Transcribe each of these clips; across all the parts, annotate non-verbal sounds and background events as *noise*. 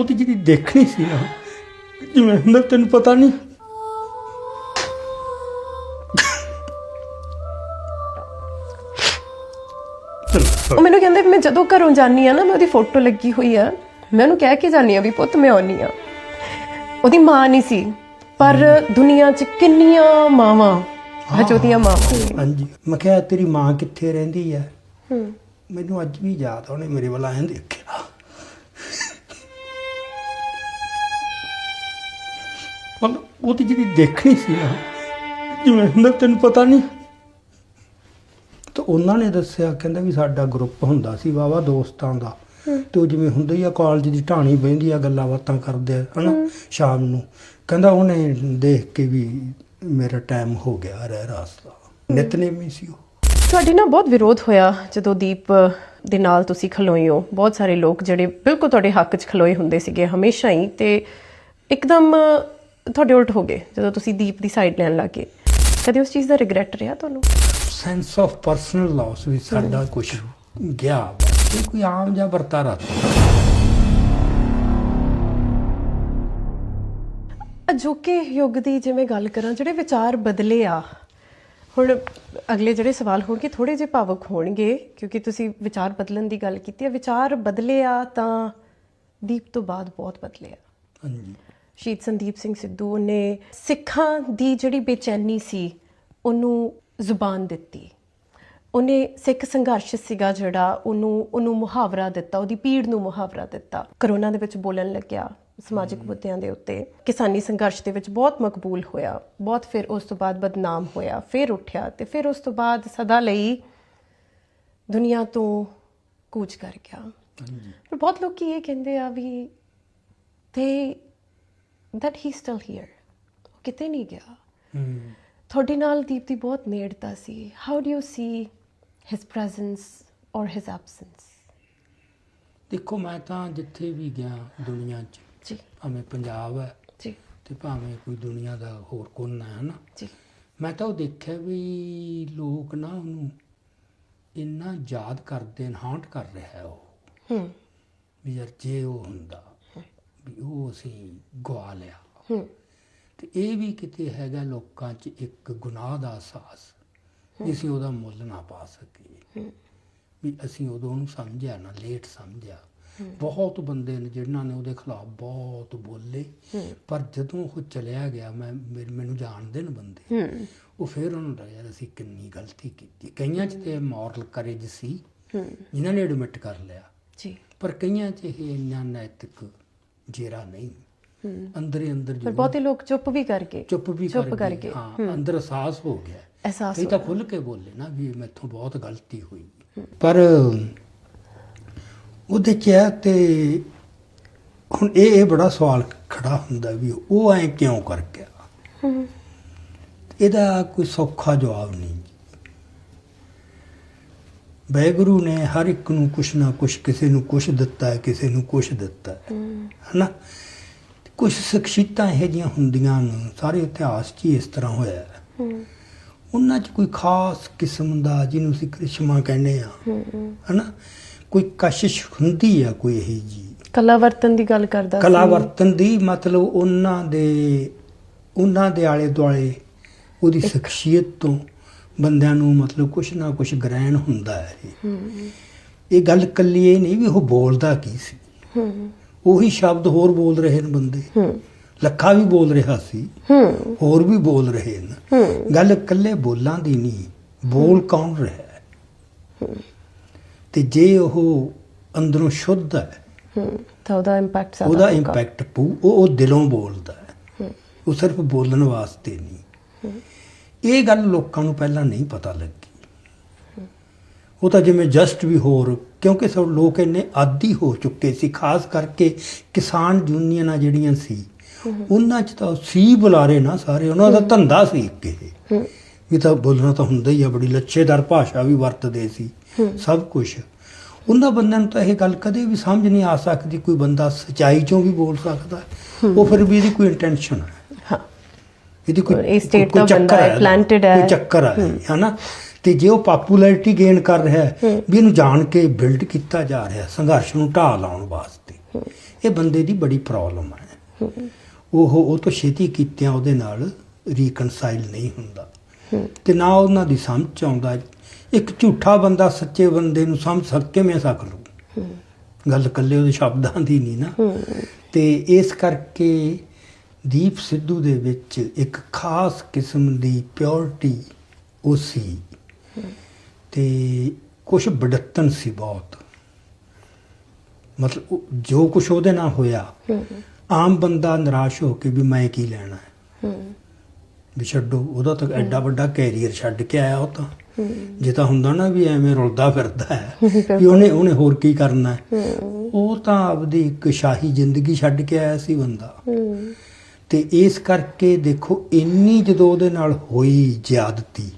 ਉਹ ਤੇ ਜਿਹੜੀ ਦੇਖਣੀ ਸੀ ਨਾ ਜਿਵੇਂ ਹੁੰਦਾ ਤੈਨੂੰ ਪਤਾ ਨਹੀਂ। ਉਹ ਮੈਨੂੰ ਕਹਿੰਦੇ ਮੈਂ ਜਦੋਂ ਘਰੋਂ ਜਾਨੀ ਆ ਨਾ ਮੈਂ ਉਹਦੀ ਫੋਟੋ ਲੱਗੀ ਹੋਈ ਆ। ਮੈਂ ਉਹਨੂੰ ਕਹਿ ਕੇ ਜਾਨੀ ਆ ਵੀ ਪੁੱਤ ਮੈਂ ਆਉਣੀ ਆ ਉਹਦੀ ਮਾਂ ਨਹੀਂ ਸੀ ਪਰ ਦੁਨੀਆ 'ਚ ਕਿੰਨੀਆਂ ਮਾਵਾਂ ਅੱਜ ਉਹਦੀਆਂ ਮਾਵਾਂ ਨੇ। ਹਾਂਜੀ। ਮੈਂ ਕਿਹਾ ਤੇਰੀ ਮਾਂ ਕਿੱਥੇ ਰਹਿੰਦੀ ਹੂੰ। ਮੈਨੂੰ ਅੱਜ ਵੀ ਯਾਦ ਆ ਉਹਨੇ ਮੇਰੇ ਵੱਲ ਐਂ ਦੇਖਿਆ। ਮਤਲਬ ਉਹ ਤੇ ਜਿਹੜੀ ਦੇਖਣੀ ਸੀ ਨਾ, ਜਿਵੇਂ ਹੁੰਦਾ ਤੈਨੂੰ ਪਤਾ ਨਹੀਂ। ਤਾਂ ਉਹਨਾਂ ਨੇ ਦੱਸਿਆ, ਕਹਿੰਦਾ ਵੀ ਸਾਡਾ ਗਰੁੱਪ ਹੁੰਦਾ ਸੀ ਵਾਵਾ ਦੋਸਤਾਂ ਦਾ। ਤੇ ਉਹ ਜਿਵੇਂ ਹੁੰਦਾ ਹੀ ਆ ਕਾਲਜ ਦੀ ਢਾਣੀ ਬਹਿੰਦੀ ਆ, ਗੱਲਾਂ ਬਾਤਾਂ ਕਰਦੇ ਆ, ਹਨਾ, ਸ਼ਾਮ ਨੂੰ। ਕਹਿੰਦਾ ਉਹਨੇ ਦੇਖ ਕੇ ਵੀ ਮੇਰਾ ਟਾਈਮ ਹੋ ਗਿਆ ਰਹਿ ਰਾਸਤਾ। ਨਿਤਨੇਮੀ ਸੀ ਉਹ। ਤੁਹਾਡੀ ਨਾ ਬਹੁਤ ਵਿਰੋਧ ਹੋਇਆ ਜਦੋਂ ਦੀਪ ਦੇ ਨਾਲ ਤੁਸੀਂ ਖਲੋਏ ਹੋ। ਬਹੁਤ ਸਾਰੇ ਲੋਕ ਜਿਹੜੇ ਬਿਲਕੁਲ ਤੁਹਾਡੇ ਹੱਕ 'ਚ ਖਲੋਏ ਹੁੰਦੇ ਸੀਗੇ ਹਮੇਸ਼ਾ ਹੀ। ਤੇ ਇੱਕਦਮ ਤੁਹਾਡੇ ਉਲਟ ਹੋ ਗਏ ਜਦੋਂ ਤੁਸੀਂ ਦੀਪ ਦੀ ਸਾਈਡ ਲੈਣ ਲੱਗੇ ਕਦੇ ਉਸ ਚੀਜ਼ ਦਾ ਰਿਗਰੈਟ ਰਿਹਾ ਤੁਹਾਨੂੰ? ਸੈਂਸ ਆਫ ਪਰਸਨਲ ਲਾਸ ਵੀ ਸਾਡਾ ਕੁਝ ਗਿਆ ਇਹ ਕੋਈ ਆਮ ਜਿਹਾ ਵਰਤਾਰਾ ਸੀ ਅਜੋਕੇ ਯੁੱਗ ਦੀ ਜਿਵੇਂ ਗੱਲ ਕਰਾਂ ਜਿਹੜੇ ਵਿਚਾਰ ਬਦਲੇ ਆ ਹੁਣ ਅਗਲੇ ਜਿਹੜੇ ਸਵਾਲ ਹੋਣਗੇ ਥੋੜੇ ਜਿਹੇ ਭਾਵੁਕ ਹੋਣਗੇ ਕਿਉਂਕਿ ਤੁਸੀਂ ਵਿਚਾਰ ਬਦਲਣ ਦੀ ਗੱਲ ਕੀਤੀ ਹੈ ਵਿਚਾਰ ਬਦਲੇ ਆ ਤਾਂ ਦੀਪ ਤੋਂ ਬਾਅਦ ਬਹੁਤ ਬਦਲੇ ਆ। ਹਾਂਜੀ। ਸ਼ਹੀਦ ਸੰਦੀਪ ਸਿੰਘ ਸਿੱਧੂ ਨੇ ਸਿੱਖਾਂ ਦੀ ਜਿਹੜੀ ਬੇਚੈਨੀ ਸੀ ਉਹਨੂੰ ਜ਼ੁਬਾਨ ਦਿੱਤੀ। ਉਹਨੇ ਸਿੱਖ ਸੰਘਰਸ਼ ਸੀਗਾ ਜਿਹੜਾ ਉਹਨੂੰ ਉਹਨੂੰ ਮੁਹਾਵਰਾ ਦਿੱਤਾ ਉਹਦੀ ਪੀੜ ਨੂੰ ਮੁਹਾਵਰਾ ਦਿੱਤਾ। ਕਰੋਨਾ ਦੇ ਵਿੱਚ ਬੋਲਣ ਲੱਗਿਆ ਸਮਾਜਿਕ ਮੁੱਦਿਆਂ ਦੇ ਉੱਤੇ। ਕਿਸਾਨੀ ਸੰਘਰਸ਼ ਦੇ ਵਿੱਚ ਬਹੁਤ ਮਕਬੂਲ ਹੋਇਆ। ਬਹੁਤ ਫਿਰ ਉਸ ਤੋਂ ਬਾਅਦ ਬਦਨਾਮ ਹੋਇਆ ਫਿਰ ਉੱਠਿਆ ਤੇ ਫਿਰ ਉਸ ਤੋਂ ਬਾਅਦ ਸਦਾ ਲਈ ਦੁਨੀਆ ਤੋਂ ਕੂਚ ਕਰ ਗਿਆ। ਪਰ ਬਹੁਤ ਲੋਕੀ ਇਹ ਕਹਿੰਦੇ ਆ ਵੀ ਤੇ that he's still here. ਉਹ ਕਿਤੇ ਨਹੀਂ ਗਿਆ। ਤੁਹਾਡੇ ਨਾਲ ਦੀਪ ਦੀ ਬਹੁਤ ਨੇੜਤਾ ਸੀ। How do you see his presence or his absence ਦੇਖੋ ਮੈਂ ਤਾਂ ਜਿੱਥੇ ਵੀ ਗਿਆ ਦੁਨੀਆ 'ਚ ਜੀ। ਭਾਵੇਂ ਪੰਜਾਬ ਹੈ ਜੀ। ਤੇ ਭਾਵੇਂ ਕੋਈ ਦੁਨੀਆ ਦਾ ਹੋਰ ਕੋਨਾ ਹੈ ਨਾ ਜੀ। ਮੈਂ ਤਾਂ ਉਹ ਦੇਖਿਆ ਵੀ ਲੋਕ ਨਾ ਉਹਨੂੰ ਇੰਨਾ ਯਾਦ ਕਰਦੇ ਨੇ ਹਾਂਟ ਕਰ ਰਿਹਾ ਉਹ। ਹੂੰ। ਵੀ ਯਾਰ ਜੇ ਉਹ ਹੁੰਦਾ। ਵੀ ਉਹ ਅਸੀਂ ਗਵਾ ਲਿਆ। ਹੂੰ। ਤੇ ਇਹ ਵੀ ਕਿਤੇ ਹੈਗਾ ਲੋਕਾਂ 'ਚ ਇੱਕ ਗੁਨਾਹ ਦਾ ਅਹਿਸਾਸ ਅਸੀਂ ਉਹਦਾ ਮੁੱਲ ਨਾ ਪਾ ਸਕੀਏ। ਵੀ ਅਸੀਂ ਉਦੋਂ ਉਹਨੂੰ ਸਮਝਿਆ ਨਾ ਲੇਟ ਸਮਝਿਆ। ਬਹੁਤ ਬੰਦੇ ਨੇ ਜਿਨ੍ਹਾਂ ਨੇ ਉਹਦੇ ਖਿਲਾਫ ਬਹੁਤ ਬੋਲੇ। ਪਰ ਜਦੋਂ ਉਹ ਚਲਿਆ ਗਿਆ ਮੈਂ ਮੈਨੂੰ ਜਾਣਦੇ ਨੇ ਬੰਦੇ। ਉਹ ਫਿਰ ਉਹਨੂੰ ਲੱਗਾ ਯਾਰ ਅਸੀਂ ਕਿੰਨੀ ਗਲਤੀ ਕੀਤੀ। ਕਈਆਂ 'ਚ ਤੇ ਮੋਰਲ ਕਰੇਜ ਸੀ ਜਿਨ੍ਹਾਂ ਨੇ ਐਡਮਿਟ ਕਰ ਲਿਆ। ਜੀ। ਪਰ ਕਈਆਂ 'ਚ ਇਹ ਇੰਨਾ ਨੈਤਿਕ ਜੇਰਾ ਨਹੀਂ। ਅੰਦਰ ਹੀ। ਅੰਦਰ ਪਰ ਬਹੁਤੇ ਲੋਕ ਚੁੱਪ ਵੀ ਕਰਕੇ ਚੁੱਪ ਵੀ ਚੁੱਪ ਕਰਕੇ, ਹਾਂ ਅੰਦਰ ਅਹਿਸਾਸ ਹੋ ਗਿਆ। ਅਹਿਸਾਸ ਕਈ ਹੋ ਤਾਂ। ਖੁੱਲ ਕੇ ਬੋਲੇ ਨਾ ਵੀ ਮੈਥੋਂ ਬਹੁਤ ਗਲਤੀ ਹੋਈ। ਪਰ ਉਹਦੇ ਚ ਹੈ ਤੇ ਹੁਣ ਇਹ ਇਹ ਬੜਾ ਸਵਾਲ ਖੜਾ ਹੁੰਦਾ ਵੀ ਉਹ ਐ ਕਿਉਂ ਕਰ ਗਿਆ? ਇਹਦਾ ਕੋਈ ਸੌਖਾ ਜਵਾਬ ਨਹੀਂ। ਵੈਗੁਰੂ ਨੇ ਹਰ ਇੱਕ ਨੂੰ ਕੁਛ ਨਾ ਕੁਛ ਕਿਸੇ ਨੂੰ ਕੁਛ ਦਿੱਤਾ ਹੈ ਕਿਸੇ ਨੂੰ ਕੁਛ ਦਿੱਤਾ ਹੈ ਹਨਾ? ਕੁਝ ਸ਼ਖਸੀਅਤਾਂ ਇਹੋ ਜਿਹੀਆਂ ਹੁੰਦੀਆਂ ਨੇ ਸਾਰੇ ਇਤਿਹਾਸ 'ਚ ਇਸ ਤਰ੍ਹਾਂ ਹੋਇਆ ਹੈ। ਉਹਨਾਂ 'ਚ ਕੋਈ ਖਾਸ ਕਿਸਮ ਦਾ ਜਿਹਨੂੰ ਅਸੀਂ ਕ੍ਰਿਸ਼ਮਾ ਕਹਿੰਦੇ ਆ ਹਨਾ? ਕੋਈ ਕਸ਼ਿਸ਼ ਹੁੰਦੀ ਆ ਕੋਈ ਇਹੀ ਜੀ ਕਲਾ ਵਰਤਨ ਦੀ ਗੱਲ ਕਰਦਾ ਕਲਾ। ਵਰਤਨ ਦੀ ਮਤਲਬ ਉਹਨਾਂ ਦੇ ਉਹਨਾਂ ਦੇ ਆਲੇ ਦੁਆਲੇ ਉਹਦੀ ਸ਼ਖਸੀਅਤ ਤੋਂ ਬੰਦਿਆਂ ਨੂੰ ਮਤਲਬ ਕੁਛ ਨਾ ਕੁਛ ਗ੍ਰਹਿਣ ਹੁੰਦਾ ਹੈ। ਇਹ। ਗੱਲ ਕੱਲੀ ਇਹ ਨਹੀਂ ਵੀ ਉਹ ਬੋਲਦਾ ਕੀ ਸੀ। ਹੂੰ। ਉਹੀ ਸ਼ਬਦ ਹੋਰ ਬੋਲ ਰਹੇ ਨੇ ਬੰਦੇ। ਹੂੰ। ਲੱਖਾ ਵੀ ਬੋਲ ਰਿਹਾ ਸੀ। ਹੂੰ। ਹੋਰ ਵੀ ਬੋਲ ਰਹੇ ਨੇ। ਹੂੰ। ਗੱਲ ਇਕੱਲੇ ਬੋਲਾਂ ਦੀ ਨਹੀਂ ਬੋਲ ਕੌਣ ਰਿਹਾ ਹੈ? ਤੇ ਜੇ ਉਹ ਅੰਦਰੋਂ ਸ਼ੁੱਧ ਹੈ ਹੂੰ। ਤਾਂ ਉਹਦਾ ਇੰਪੈਕਟ ਜ਼ਿਆਦਾ ਉਹਦਾ। ਇੰਪੈਕਟ ਪੂ ਉਹ ਉਹ ਦਿਲੋਂ ਬੋਲਦਾ ਹੈ। ਉਹ ਸਿਰਫ ਬੋਲਣ ਵਾਸਤੇ ਨਹੀਂ। ਇਹ ਗੱਲ ਲੋਕਾਂ ਨੂੰ ਪਹਿਲਾਂ ਨਹੀਂ ਪਤਾ ਲੱਗੀ। ਉਹ ਤਾਂ ਜਿਵੇਂ ਜਸਟ ਵੀ ਹੋਰ, ਕਿਉਂਕਿ ਸਭ ਲੋਕ ਇੰਨੇ ਆਦੀ ਹੋ ਚੁੱਕੇ ਸੀ, ਖਾਸ ਕਰਕੇ ਕਿਸਾਨ ਯੂਨੀਅਨਾਂ ਜਿਹੜੀਆਂ ਸੀ, ਉਹਨਾਂ 'ਚ ਤਾਂ ਸੀ ਬੁਲਾਰੇ ਨਾ ਸਾਰੇ, ਉਹਨਾਂ ਦਾ ਧੰਦਾ ਸੀ ਇੱਕ ਇਹ। ਹੂੰ ਵੀ ਤਾਂ ਬੋਲਣਾ ਤਾਂ ਹੁੰਦਾ ਹੀ ਆ, ਬੜੀ ਲੱਛੇਦਾਰ ਭਾਸ਼ਾ ਵੀ ਵਰਤਦੇ ਸੀ, ਸਭ ਕੁਝ ਉਹਨਾਂ ਬੰਦਿਆਂ ਨੂੰ ਤਾਂ ਇਹ ਗੱਲ ਕਦੇ ਵੀ ਸਮਝ ਨਹੀਂ ਆ ਸਕਦੀ, ਕੋਈ ਬੰਦਾ ਸਚਾਈ ਚੋਂ ਵੀ ਬੋਲ ਸਕਦਾ, ਉਹ ਫਿਰ ਵੀ ਇਹਦੀ ਕੋਈ ਇੰਟੈਂਸ਼ਨ ਹੈ ਇਹਦੀ ਕੋਈ ਇਹ ਕੋਈ ਦਾ ਬੰਦਾ ਹੈ, planted ਹੈ। ਕੋਈ ਚੱਕਰ ਹੈ। ਹਨਾ? ਤੇ ਜੇ ਉਹ ਪਪੂਲੈਰਿਟੀ ਗੇਨ ਕਰ ਰਿਹਾ ਹੈ ਵੀ ਇਹਨੂੰ ਜਾਣ ਕੇ ਬਿਲਡ ਕੀਤਾ ਜਾ ਰਿਹਾ ਸੰਘਰਸ਼ ਨੂੰ ਢਾਹ ਲਾਉਣ ਵਾਸਤੇ ਇਹ ਬੰਦੇ ਦੀ ਬੜੀ ਪ੍ਰੋਬਲਮ ਹੈ। ਉਹ ਉਹ ਤੋਂ ਛੇਤੀ ਕੀਤਿਆਂ ਉਹਦੇ ਨਾਲ ਰੀਕਨਸਾਈਲ ਨਹੀਂ ਹੁੰਦਾ। ਤੇ ਨਾ ਉਹਨਾਂ ਦੀ ਸਮਝ 'ਚ ਆਉਂਦਾ ਇੱਕ ਝੂਠਾ ਬੰਦਾ ਸੱਚੇ ਬੰਦੇ ਨੂੰ ਸਮਝ ਸਕ ਕਿਵੇਂ ਸਕ ਲੂ ਗੱਲ ਕੱਲੇ ਉਹਦੇ ਸ਼ਬਦਾਂ ਦੀ ਨਹੀਂ ਨਾ। ਤੇ ਇਸ ਕਰਕੇ ਦੀਪ ਸਿੱਧੂ ਦੇ ਵਿੱਚ ਇੱਕ ਖਾਸ ਕਿਸਮ ਦੀ ਪਿਓਰਿਟੀ ਉਹ ਸੀ। ਤੇ ਕੁਝ ਬੜਤਨ ਸੀ ਬਹੁਤ। ਮਤਲਬ ਜੋ ਕੁਝ ਉਹਦੇ ਨਾਲ ਹੋਇਆ ਆਮ ਬੰਦਾ ਨਿਰਾਸ਼ ਹੋ ਕੇ ਵੀ ਮੈਂ ਕੀ ਲੈਣਾ ਹੈ? ਵੀ ਛੱਡੋ ਉਹਦਾ ਤਾਂ ਐਡਾ ਵੱਡਾ ਕੈਰੀਅਰ ਛੱਡ ਕੇ ਆਇਆ ਉਹ ਤਾਂ। ਜੇ ਤਾਂ ਹੁੰਦਾ ਨਾ ਵੀ ਐਵੇਂ ਰੁਲਦਾ ਫਿਰਦਾ ਹੈ ਵੀ ਉਹਨੇ ਉਹਨੇ ਹੋਰ ਕੀ ਕਰਨਾ ਹੈ? ਉਹ ਤਾਂ ਆਪਦੀ ਇੱਕ ਸ਼ਾਹੀ ਜ਼ਿੰਦਗੀ ਛੱਡ ਕੇ ਆਇਆ ਸੀ ਬੰਦਾ। ਤੇ ਇਸ ਕਰਕੇ ਦੇਖੋ ਇੰਨੀ ਜਦੋਂ ਉਹਦੇ ਨਾਲ ਹੋਈ ਜ਼ਿਆਦਤੀ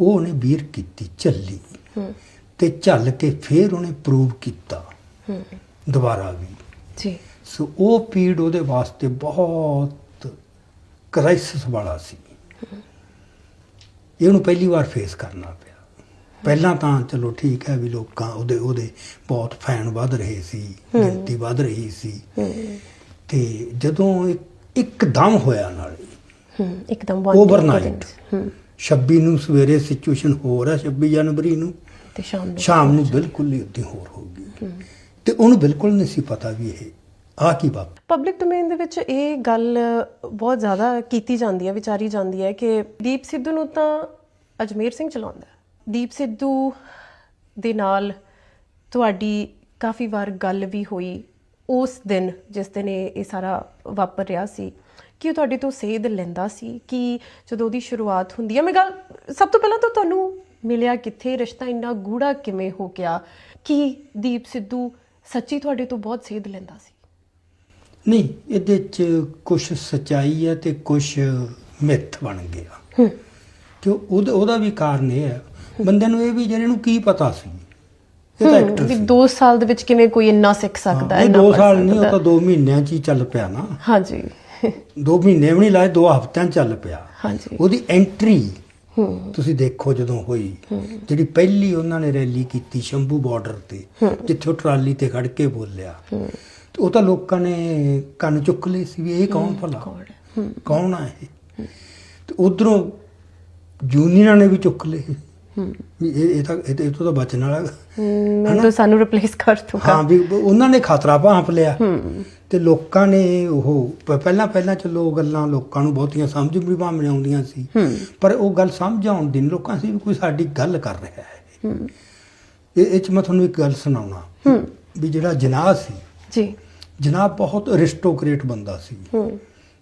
ਉਹ ਉਹਨੇ ਵੀਰ ਕੀਤੀ ਝੱਲੀ। ਤੇ ਝੱਲ ਕੇ ਫਿਰ ਉਹਨੇ ਪ੍ਰੂਵ ਕੀਤਾ। ਦੁਬਾਰਾ ਵੀ। ਜੀ। ਸੋ ਉਹ ਪੀੜ ਉਹਦੇ ਵਾਸਤੇ ਬਹੁਤ ਕ੍ਰਾਈਸਿਸ ਵਾਲਾ ਸੀ। ਇਹਨੂੰ ਪਹਿਲੀ ਵਾਰ ਫੇਸ ਕਰਨਾ ਪਿਆ। ਪਹਿਲਾਂ ਤਾਂ ਚਲੋ ਠੀਕ ਹੈ ਵੀ ਲੋਕਾਂ ਉਹਦੇ ਉਹਦੇ ਬਹੁਤ ਫੈਨ ਵੱਧ ਰਹੇ ਸੀ ਗਿਣਤੀ ਵੱਧ ਰਹੀ ਸੀ। ਤੇ ਜਦੋਂ ਇੱਕ- ਇੱਕਦਮ ਹੋਇਆ ਨਾਲ ਹੂੰ। ਇੱਕਦਮ one day ਓਵਰਨਾਈਟ ਹੂੰ। 26 ਨੂੰ ਸਵੇਰੇ ਸਿਚੁਏਸ਼ਨ ਹੋਰ ਹੈ 26 ਜਨਵਰੀ ਨੂੰ। ਤੇ ਸ਼ਾਮ ਨੂੰ ਸ਼ਾਮ ਨੂੰ ਬਿਲਕੁਲ ਹੀ ਉੱਦੀ ਹੋਰ ਹੋ ਗਈ। ਤੇ ਉਹਨੂੰ ਬਿਲਕੁਲ ਨਹੀਂ ਸੀ ਪਤਾ ਵੀ ਇਹ ਆ ਕੀ ਵਾਪ ਪਬਲਿਕ ਡੋਮੇਨ ਦੇ ਵਿੱਚ ਇਹ ਗੱਲ ਬਹੁਤ ਜ਼ਿਆਦਾ ਕੀਤੀ ਜਾਂਦੀ ਹੈ ਵਿਚਾਰੀ ਜਾਂਦੀ ਹੈ ਕਿ ਦੀਪ ਸਿੱਧੂ ਨੂੰ ਤਾਂ ਅਜਮੇਰ ਸਿੰਘ ਚਲਾਉਂਦਾ ਹੈ। ਦੀਪ ਸਿੱਧੂ ਦੇ ਨਾਲ ਤੁਹਾਡੀ ਕਾਫੀ ਵਾਰ ਗੱਲ ਵੀ ਹੋਈ। ਉਸ ਦਿਨ ਜਿਸ ਦਿਨ ਇਹ ਇਹ ਸਾਰਾ ਵਾਪਰ ਰਿਹਾ ਸੀ ਕਿ ਉਹ ਤੁਹਾਡੇ ਤੋਂ ਸੇਧ ਲੈਂਦਾ ਸੀ ਕਿ ਜਦੋਂ ਉਹਦੀ ਸ਼ੁਰੂਆਤ ਹੁੰਦੀ ਹੈ ਮੈਂ ਗੱਲ ਸਭ ਤੋਂ ਪਹਿਲਾਂ ਤਾਂ ਤੁਹਾਨੂੰ ਮਿਲਿਆ ਕਿੱਥੇ? ਰਿਸ਼ਤਾ ਇੰਨਾ ਗੂੜਾ ਕਿਵੇਂ ਹੋ ਗਿਆ? ਕਿ ਦੀਪ ਸਿੱਧੂ ਸੱਚੀ ਤੁਹਾਡੇ ਤੋਂ ਬਹੁਤ ਸੇਧ ਲੈਂਦਾ ਸੀ? ਨਹੀਂ ਇਹਦੇ ਚ ਕੁਝ ਸਚਾਈ ਹੈ ਤੇ ਕੁਝ ਮਿੱਥ ਬਣ ਗਿਆ। ਕਿ ਉਹਦਾ ਉਹਦਾ ਵੀ ਕਾਰਨ ਇਹ ਹੈ। ਬੰਦੇ ਨੂੰ ਇਹ ਵੀ ਜਿਹੜੇ ਨੂੰ ਕੀ ਪਤਾ ਸੀ ਇਹ ਤਾਂ ਐਕਟਰ ਵੀ ਸੀ। 2 ਸਾਲ ਦੇ ਵਿੱਚ ਕਿਵੇਂ ਕੋਈ ਇੰਨਾ ਸਿੱਖ ਸਕਦਾ ਹੈ ਇਹ ਇੰਨਾ 2 ਪੜ੍ਹ ਸਾਲ ਨਹੀਂ ਉਹ ਤਾਂ 2 ਮਹੀਨਿਆਂ ਚ ਹੀ ਚੱਲ ਪਿਆ ਨਾ। ਹਾਂਜੀ। 2 ਮਹੀਨੇ ਵੀ ਨਹੀਂ ਲਾਏ 2 ਹਫ਼ਤਿਆਂ 'ਚ ਚੱਲ ਪਿਆ। ਹਾਂਜੀ। ਉਹਦੀ ਐਂਟਰੀ ਤੁਸੀਂ ਦੇਖੋ ਜਦੋਂ ਹੋਈ ਜਿਹੜੀ ਪਹਿਲੀ ਉਹਨਾਂ ਨੇ ਰੈਲੀ ਕੀਤੀ ਸ਼ੰਭੂ ਬਾਰਡਰ ਤੇ ਜਿੱਥੇ ਉਹ ਟਰਾਲੀ ਤੇ ਖੜ ਕੇ ਬੋਲਿਆ। ਉਹ ਤਾਂ ਲੋਕਾਂ ਨੇ ਕੰਨ ਚੁੱਕ ਲਏ ਸੀ ਵੀ ਇਹ ਕੌਣ ਭਲਾ? ਕੌਣ ਹੈ? ਕੌਣ ਆ ਇਹ? ਤੇ ਉਧਰੋਂ ਜੂਨੀਅਰਾਂ ਨੇ ਵੀ ਚੁੱਕ ਲਏ। ਵੀ ਇਹ ਇਹ ਤਾਂ ਇਹ ਤਾਂ- ਤੋਂ ਬਚਣ ਵਾਲਾ ਮੈਂ ਤਾਂ ਸਾਨੂੰ ਰਿਪਲੇਸ ਕਰ ਦੂੰਗਾ ਹਾਂ ਵੀ ਉਹਨਾਂ ਨੇ ਖਤਰਾ ਭਾਂਪ ਲਿਆ। ਤੇ ਲੋਕਾਂ ਨੇ ਉਹ ਪਹਿਲਾਂ ਪਹਿਲਾਂ ਚਲੋ ਗੱਲਾਂ ਲੋਕਾਂ ਨੂੰ ਬਹੁਤੀਆਂ ਸਮਝ ਵੀ ਭਾਵੇਂ ਆਉਂਦੀਆਂ ਸੀ। ਪਰ ਉਹ ਗੱਲ ਸਮਝ ਆਉਣ ਦੀ ਨੀ ਲੋਕਾਂ ਸੀ ਕੋਈ ਸਾਡੀ ਗੱਲ ਕਰ ਰਿਹਾ ਹੈ। ਇਹ ਇਹ ਚ ਮੈਂ ਤੁਹਾਨੂੰ ਇੱਕ ਗੱਲ ਸੁਣਾਉਣਾ। ਵੀ ਜਿਹੜਾ ਜਨਾਹ ਸੀ ਜੀ। ਜਨਾਹ ਬਹੁਤ ਅਰਿਸਟੋਕਰੇਟ ਬੰਦਾ ਸੀ।